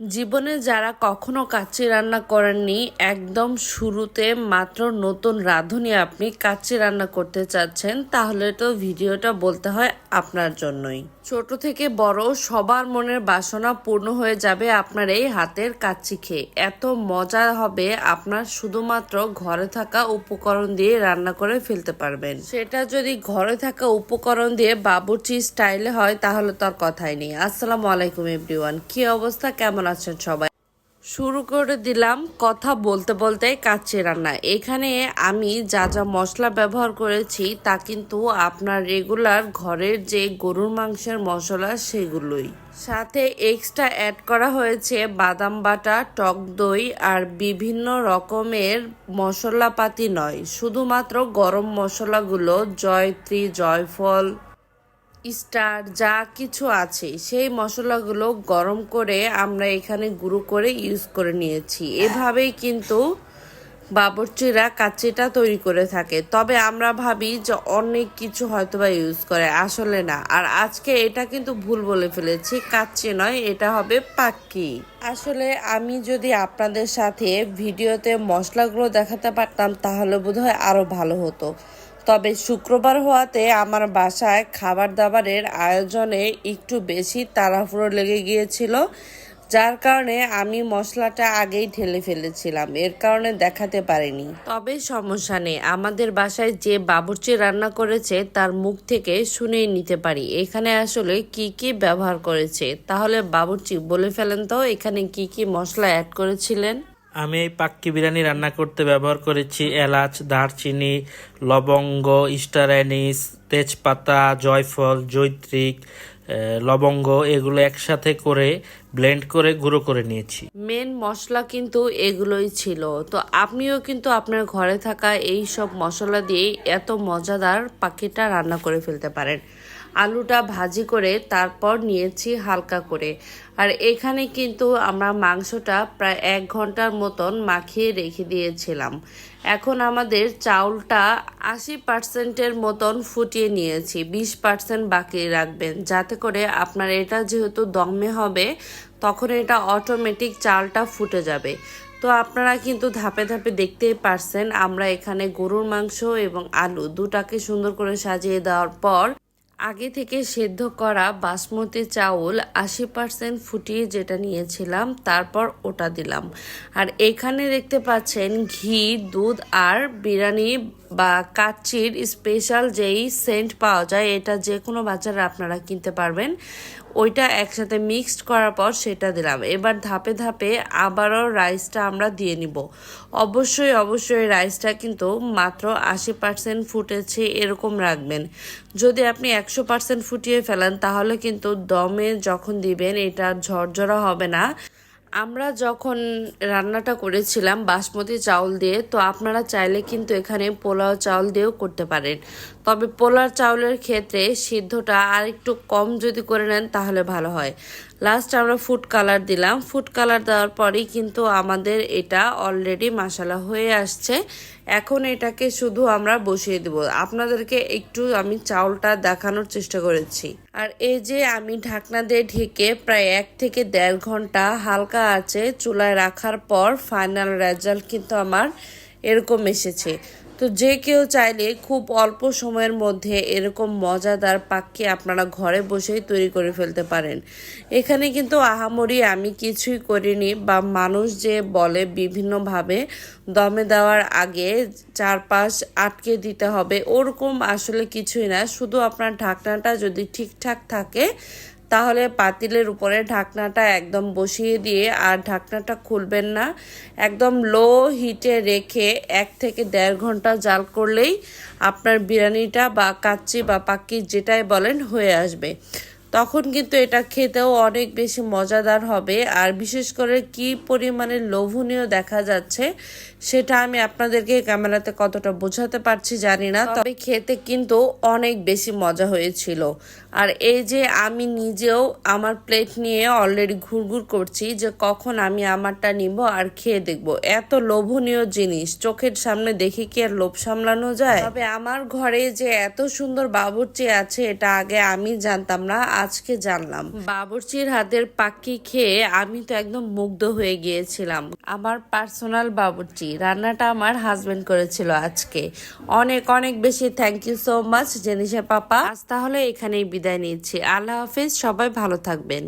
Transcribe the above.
জীবনে যারা কখনো কাচ্চি রান্না করেননি, একদম শুরুতে মাত্র নতুন রাঁধুনি আপনি কাচ্চি রান্না করতে চাচ্ছেন, তাহলে তো ভিডিওটা বলতে হয় আপনার জন্যই। ছোট থেকে বড় সবার মনের বাসনা পূর্ণ হয়ে যাবে আপনার এই হাতের কাচ্চি খেয়ে। এত মজা হবে আপনার শুধুমাত্র ঘরে থাকা উপকরণ দিয়ে রান্না করে ফেলতে পারবেন। সেটা যদি ঘরে থাকা উপকরণ দিয়ে বাবুর্চি স্টাইলে হয়, তাহলে তো আর কথাই নেই। আসসালামু আলাইকুম, এভরিওয়ান। কি অবস্থা? কেমন আছেন সবাই। শুরু করে দিলাম কথা বলতে বলতে কাচ্চি রান্না। এখানে আমি যা যা মশলা ব্যবহার করেছি তা কিন্তু আপনার রেগুলার ঘরের যে গরুর মাংসের মশলা সেগুলোই। সাথে এক্সট্রা অ্যাড করা হয়েছে বাদাম বাটা, টক দই আর বিভিন্ন রকমের মশলাপাতি নয়। শুধুমাত্র গরম মশলাগুলো, জয়ত্রী, জয়ফল স্টার, যা কিছু আছে, সেই মশলাগুলো গরম করে আমরা এখানে গুঁড়ো করে ইউজ করে নিয়েছি। এভাবেই কিন্তু বাবরচিরা কাচ্চিটা তৈরি করে থাকে। তবে আমরা ভাবি যে অনেক কিছু হয়তো বা ইউজ করে, আসলে না। আর আজকে এটা কিন্তু ভুল বলে ফেলেছি, কাচ্চি নয়, এটা হবে পাক্কি আসলে আমি যদি আপনাদের সাথে ভিডিওতে মশলাগুলো দেখাতে পারতাম, তাহলে বোধহয় আরও ভালো হতো। তবে শুক্রবার হওয়াতে আমার বাসায় খাবার দাবারের আয়োজনে একটু বেশি তাড়াহুড়ো লেগে গিয়েছিল, যার কারণে আমি মশলাটা আগেই ঢেলে ফেলেছিলাম। এর কারণে দেখাতে পারিনি। তবে সমস্যা নেই, আমাদের বাসায় যে বাবুর্চি রান্না করেছে তার মুখ থেকে শুনেই নিতে পারি। এখানে আসলে কি কি ব্যবহার করেছে? তাহলে বাবুর্চি বলে ফেলেন তো, এখানে কি কি মশলা অ্যাড করেছিলেন? আমি এই পাক্কি বিরিয়ানি রান্না করতে ব্যবহার করেছি এলাচ, দারচিনি, লবঙ্গ স্টার অ্যানিস, তেজপাতা, জয়ফল, জৈত্রিক লবঙ্গ এগুলো একসাথে করে ব্লেন্ড করে গুঁড়ো করে নিয়েছি। মেন মশলা কিন্তু এগুলোই ছিল। তো আপনিও কিন্তু আপনার ঘরে থাকা এই সব মশলা দিয়ে এত মজাদার পাখিটা রান্না করে ফেলতে পারেন। আলুটা ভাজি করে তারপর নিয়েছি হালকা করে। আর এখানে কিন্তু আমরা মাংসটা প্রায় এক ঘণ্টার মতন মাখিয়ে রেখে দিয়েছিলাম। এখন আমাদের চাউলটা আশি পার্সেন্টের মতন ফুটিয়ে নিয়েছি, বিশ পার্সেন্ট বাকি রাখবেন। যাতে করে আপনার এটা যেহেতু দমে হবে, তখন এটা অটোমেটিক চালটা ফুটে যাবে। তো আপনারা কিন্তু ধাপে ধাপে দেখতেই পারছেন, আমরা এখানে গরুর মাংস এবং আলু দুটাকে সুন্দর করে সাজিয়ে দেওয়ার পর আগে থেকে সেদ্ধ করা বাসমতি চাউল আশি পার্সেন্ট ফুটিয়ে যেটা নিয়েছিলাম, তারপর ওটা দিলাম। আর এখানে দেখতে পাচ্ছেন ঘি, দুধ আর বিরিয়ানি বা কাচ্চির স্পেশাল যেই সেন্ট পাওয়া যায়, এটা যে কোনো বাচ্চারা আপনারা কিনতে পারবেন, ওইটা একসাথে মিক্সড করার পর সেটা দিলাম। এবার ধাপে ধাপে আবারও রাইসটা আমরা দিয়ে নিব। অবশ্যই অবশ্যই রাইসটা কিন্তু মাত্র আশি পার্সেন্ট ফুটেছে, এরকম রাখবেন। যদি আপনি একশো পার্সেন্ট ফুটিয়ে ফেলেন, তাহলে কিন্তু দমে যখন দিবেন এটা ঝরঝরা হবে না। আমরা যখন রান্নাটা করেছিলাম বাসমতি চাউল দিয়ে, তো আপনারা চাইলে কিন্তু এখানে পোলাও চাউল দিয়েও করতে পারেন। তবে পোলার চাউলের ক্ষেত্রে সিদ্ধটা আর একটু কম যদি করে নেন, তাহলে ভালো হয়। লাস্ট আমরা ফুড কালার দিলাম। ফুড কালার দেওয়ার পরেই কিন্তু আমাদের এটা অলরেডি মশালা হয়ে আসছে। এখন এটাকে শুধু আমরা বসিয়ে দেব। আপনাদেরকে একটু আমি চাউলটা দেখানোর চেষ্টা করেছি। আর এই যে আমি ঢাকনা দিয়ে ঢেকে প্রায় এক থেকে দেড় ঘণ্টা হালকা আছে চুলায় রাখার পর ফাইনাল রেজাল্ট কিন্তু আমার এরকম এসেছে। তো যে কেউ চাইলে খুব অল্প সময়ের মধ্যে এরকম মজাদার পাক্কি আপনারা ঘরে বসেই তৈরি করে ফেলতে পারেন। এখানে কিন্তু আহামরি আমি কিছুই করিনি বা মানুষ যে বলে বিভিন্নভাবে দমে দেওয়ার আগে চারপাশ আটকে দিতে হবে, ওরকম আসলে কিছুই না। শুধু আপনার ঢাকনাটা যদি ঠিকঠাক থাকে তাহলে পাতিলের উপরে ঢাকনাটা একদম বসিয়ে দিয়ে আর ঢাকনাটা খুলবেন না। একদম লো হিটে রেখে এক থেকে দেড় ঘণ্টা জাল করলেই আপনার বিরিয়ানিটা বা কাচ্চি বা পাকি যেটাই বলেন হয়ে আসবে। তখন কিন্তু এটা খেতেও অনেক বেশি মজাদার হবে। আর বিশেষ করে কি পরিমাণে লোভনীয় দেখা যাচ্ছে সেটা আমি আপনাদেরকে ক্যামেরাতে কতটা বোঝাতে পারছি জানি না তবে খেতে কিন্তু অনেক বেশি মজা হয়েছিল। আর এই যে আমি নিজেও আমার প্লেট নিয়ে অলরেডি ঘুরঘুর করছি যে কখন আমি আমারটা নিব আর খেয়ে দেখব। এত লোভনীয় জিনিস চোখের সামনে দেখে কি আর লোভ সামলানো যায়? তবে আমার ঘরে যে এত সুন্দর বাবুর্চি আছে এটা আগে আমি জানতাম না। আজকে জানলাম। বাবরচির হাতের পাখি খেয়ে আমি তো একদম মুগ্ধ হয়ে গিয়েছিলাম। আমার পার্সোনাল বাবরচি, রান্নাটা আমার হাজবেন্ড করেছিল আজকে। অনেক অনেক বেশি থ্যাংক ইউ সো মাচ জেনিসা পাপা। আজ তাহলে এখানেই বিদায় নিচ্ছি। আল্লাহ হাফিজ, সবাই ভালো থাকবেন।